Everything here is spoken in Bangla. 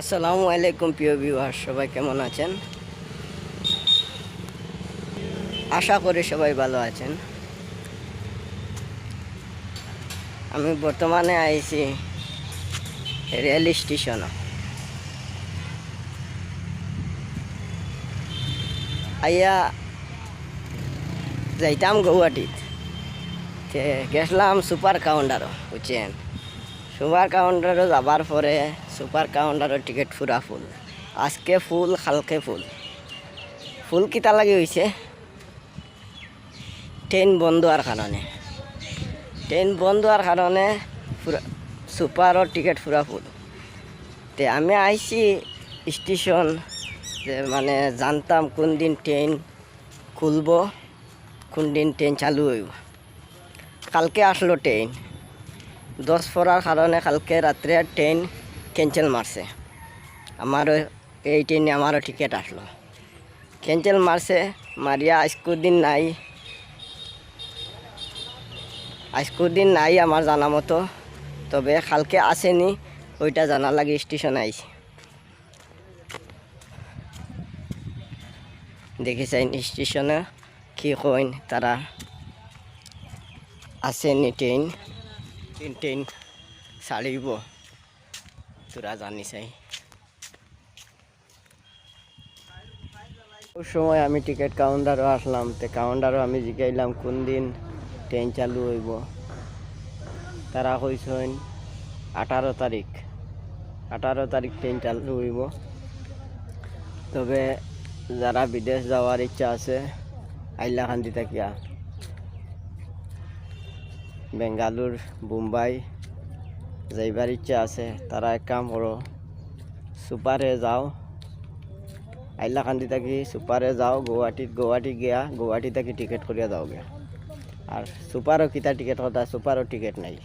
আসসালামু আলাইকুম, প্রিয় ভিউয়ার সবাই কেমন আছেন? আশা করি সবাই ভালো আছেন। আমি বর্তমানে আইছি রেল স্টেশন। আইয়া যাইতাম গৌহাটিত। গেছিলাম সুপার কাউন্টারও বুঝছেন? সুপার কাউন্টারও যাবার পরে সুপার কাউন্টারের টিকিট ফুরা ফুল। আজকে ফুল, কালকে ফুল। ফুল কিতা লাগি হয়েছে ট্রেন বন্ধ হওয়ার কারণে। ট্রেন বন্ধ হওয়ার কারণে ফুরা, সুপারর টিকিট ফুরা ফুল। তে আমি আইছি স্টেশন মানে জানতাম কোন দিন ট্রেন খুলব, কোন দিন ট্রেন চালু হইব। কালকে আসলো ট্রেন। দশ পড়ার কারণে কালকে রাত্রে ট্রেন ক্যান্সেল মারছে। আমারও এই ট্রেনে আমারও টিকিট আসলো। ক্যান্সেল মারছে, মারিয়া আজকুর দিন নাই। আজকুর দিন নাই আমার জানা মতো। তবে কালকে আসেনি, ওইটা জানা লাগে স্টেশন আইছি। দেখিছেন স্টেশনে কি কইন তারা? আসেনি ট্রেন। ট্রেন ট্রেন ছাড়িব তোরা জানি চাই। সময় আমি টিকিট কাউন্টারও আসলাম, তো কাউন্টারও আমি জিগাইলাম, কোন দিন ট্রেন চালু হইব। তারা কইছেন, আঠারো তারিখ। আঠারো তারিখ ট্রেন চালু হইব। তবে যারা বিদেশ যাওয়ার ইচ্ছা আছে আইলাকান্দি থাকিয়া বেঙ্গালুর, মুম্বাই যাইবার ইচ্ছা আছে, তারা এক কাম করো, সুপারে যাও। আইলাকান্দি থাকি সুপারে যাও গুয়াহাটিত গুয়াহাটি গিয়া গুয়াহাটি থাকি টিকিট করিয়া যাও গিয়া আর সুপারও কিতা টিকিট কথা, সুপারও টিকিট নাই।